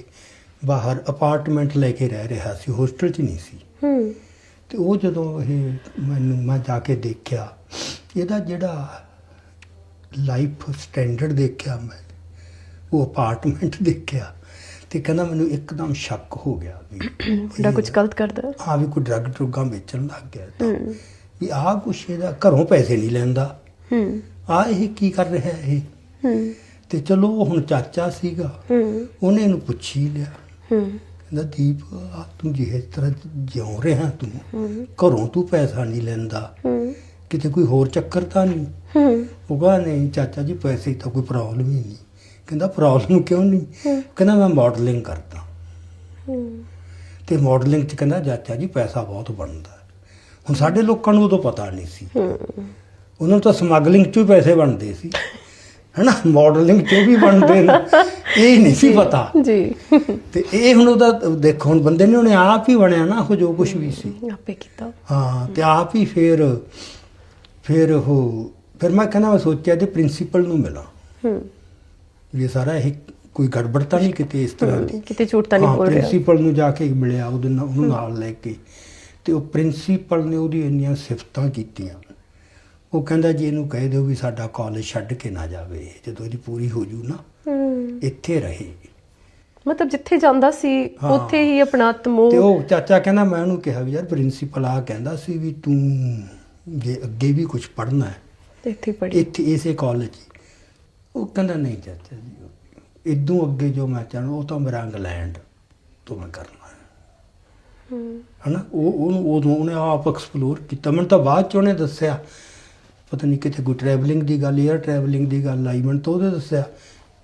ਬਾਹਰ ਅਪਾਰਟਮੈਂਟ ਲੈ ਕੇ ਰਹਿ ਰਿਹਾ ਸੀ ਹੋਸਟਲ 'ਚ ਨਹੀਂ ਸੀ। ਹੂੰ। ਤੇ ਉਹ ਜਦੋਂ ਇਹ ਮੈਨੂੰ ਮੈਂ ਜਾ ਕੇ ਦੇਖਿਆ ਇਹਦਾ ਜਿਹੜਾ ਲਾਈਫ ਸਟੈਂਡਰਡ ਦੇਖਿਆ ਮੈਂ ਉਹ ਅਪਾਰਟਮੈਂਟ ਦੇਖਿਆ। ਤੇ ਕਹਿੰਦਾ ਮੈਨੂੰ ਇੱਕਦਮ ਸ਼ੱਕ ਹੋ ਗਿਆ ਵੀ *clears throat* ਮੁੰਡਾ ਕੁਝ ਗਲਤ ਕਰਦਾ? ਹਾਂ ਵੀ ਕੋਈ ਡਰੱਗ ਡਰੁੱਗਾਂ ਵੇਚਣ ਲੱਗ ਗਿਆ ਤਾਂ। ਹੂੰ। ਵੀ ਆਹ ਕੁਛ ਇਹਦਾ ਘਰੋਂ ਪੈਸੇ ਨਹੀਂ ਲੈਂਦਾ। ਹੂੰ। ਆ ਇਹ ਕੀ ਕਰ ਰਿਹਾ ਇਹ? ਹੂੰ। ਤੇ ਚਲੋ ਹੁਣ ਚਾਚਾ ਸੀਗਾ। ਹੂੰ। ਉਹਨੇ ਇਹਨੂੰ ਪੁੱਛੀ ਲਿਆ। ਹੂੰ। ਕਹਿੰਦਾ ਦੀਪ ਆ ਤੂੰ ਜਿਹੇ ਤਰ੍ਹਾਂ ਜਿਉਂ ਰਿਹਾ ਤੂੰ। ਹੂੰ। ਘਰੋਂ ਤੂੰ ਪੈਸਾ ਨਹੀਂ ਲੈਂਦਾ। ਹੂੰ। ਕਿਤੇ ਕੋਈ ਹੋਰ ਚੱਕਰ ਤਾਂ ਨਹੀਂ? ਹੂੰ। ਉਹ ਕਹਿੰਦਾ ਨਹੀਂ ਚਾਚਾ ਜੀ ਪੈਸੇ ਤਾਂ ਕੋਈ ਪ੍ਰੋਬਲਮ ਹੀ ਨਹੀਂ। ਕਹਿੰਦਾ ਪ੍ਰੋਬਲਮ ਕਿਉਂ ਨਹੀਂ? ਕਹਿੰਦਾ ਮੈਂ ਮਾਡਲਿੰਗ ਕਰਦਾ। ਤੇ ਮਾਡਲਿੰਗ 'ਚ ਕਹਿੰਦਾ ਚਾਚਾ ਜੀ ਪੈਸਾ ਬਹੁਤ ਬਣਦਾ। ਹੁਣ ਸਾਡੇ ਲੋਕਾਂ ਨੂੰ ਉਦੋਂ ਪਤਾ ਨਹੀਂ ਸੀ। ਉਹਨਾਂ ਨੂੰ ਤਾਂ ਸਮਗਲਿੰਗ 'ਚੋਂ ਹੀ ਪੈਸੇ ਬਣਦੇ ਸੀ। ਹੈਨਾ? ਮਾਡਲਿੰਗ 'ਚੋਂ ਵੀ ਬਣਦੇ ਨੇ। ਇਹ ਨਹੀਂ ਸੀ ਪਤਾ। ਜੀ। ਤੇ ਇਹ ਹੁਣ ਉਹਦਾ ਦੇਖੋ ਹੁਣ ਬੰਦੇ ਨੇ ਉਹਨੇ ਆਪ ਹੀ ਬਣਿਆ ਨਾ ਉਹ ਜੋ ਕੁਝ ਵੀ ਸੀ। ਆਪੇ ਕੀਤਾ। ਹਾਂ ਤੇ ਆਪ ਹੀ ਫਿਰ ਫਿਰ ਉਹ ਫਿਰ ਮੈਂ ਕਹਿੰਦਾ ਮੈਂ ਸੋਚਿਆ ਤੇ ਪ੍ਰਿੰਸੀਪਲ ਨੂੰ ਮਿਲਾਂ। ਹੂੰ। ਵੀ ਇਹ ਸਾਰਾ ਇਹ ਕੋਈ ਗੜਬੜ ਤਾਂ ਨਹੀਂ ਕਿਤੇ ਇਸ ਤਰ੍ਹਾਂ ਦੀ? ਕਿਤੇ ਝੂਠ ਤਾਂ ਨਹੀਂ ਬੋਲ ਰਿਹਾ। ਪ੍ਰਿੰਸੀਪਲ ਨੂੰ ਜਾ ਕੇ ਮਿਲਿਆ ਉਹਦੇ ਨਾਲ ਉਹਨੂੰ ਨਾਲ ਲੈ ਕੇ। ਤੇ ਉਹ ਪ੍ਰਿੰਸੀਪਲ ਨੇ ਉਹਦੀ ਇੰਨੀਆਂ ਸਿਫਤਾਂ ਕੀਤੀਆਂ। ਉਹ ਕਹਿੰਦਾ ਜੀ ਇਹਨੂੰ ਕਹਿ ਦਿਓ ਵੀ ਸਾਡਾ ਕਾਲਜ ਛੱਡ ਕੇ ਨਾ ਜਾਵੇ ਜਦੋਂ ਇਹਦੀ ਪੂਰੀ ਹੋ ਜੂ ਨਾ ਇੱਥੇ ਰਹੇ। ਮਤਲਬ ਜਿੱਥੇ ਜਾਂਦਾ ਸੀ। ਉੱਥੇ ਹੀ ਆਪਣਾ ਤੇ ਤਮੋ ਉਹ ਚਾਚਾ ਕਹਿੰਦਾ ਮੈਂ ਉਹਨੂੰ ਕਿਹਾ ਵੀ ਯਾਰ ਪ੍ਰਿੰਸੀਪਲ ਆ ਕਹਿੰਦਾ ਸੀ ਵੀ ਤੂੰ ਜੇ ਅੱਗੇ ਵੀ ਕੁਝ ਪੜ੍ਹਨਾ ਹੈ ਤੇ ਇੱਥੇ ਪੜ੍ਹੀ। ਇੱਥੇ ਇਸੇ ਕਾਲਜ ਉਹ ਕਹਿੰਦਾ ਨਹੀਂ ਚਾਚਾ ਜੀ ਇਦੋਂ ਅੱਗੇ ਜੋ ਮੈਂ ਚਾਹਣਾ ਉਹ ਤਾਂ ਮੇਰਾ ਇੰਗਲੈਂਡ ਤੋਂ ਮੈਂ ਕਰਨਾ ਹੈ। ਹਨਾ? ਉਹ ਉਹਨੂੰ ਉਦੋਂ ਉਹਨੇ ਆਪ ਐਕਸਪਲੋਰ ਕੀਤਾ। ਮੈਨੂੰ ਤਾਂ ਬਾਅਦ ਚ ਉਹਨੇ ਦੱਸਿਆ ਪਤਾ ਨਹੀਂ ਕਿਤੇ ਕੋਈ ਟਰੈਵਲਿੰਗ ਦੀ ਗੱਲ 에ਅਰ ਟਰੈਵਲਿੰਗ ਦੀ ਗੱਲ ਆਈ। ਮੈਨੂੰ ਤਾਂ ਉਹਦੇ ਦੱਸਿਆ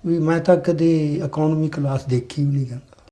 ਵੀ ਮੈਂ ਤਾਂ ਕਦੇ ਇਕਨੋਮੀ ਕਲਾਸ ਦੇਖੀ ਵੀ ਨਹੀਂ ਗਾ।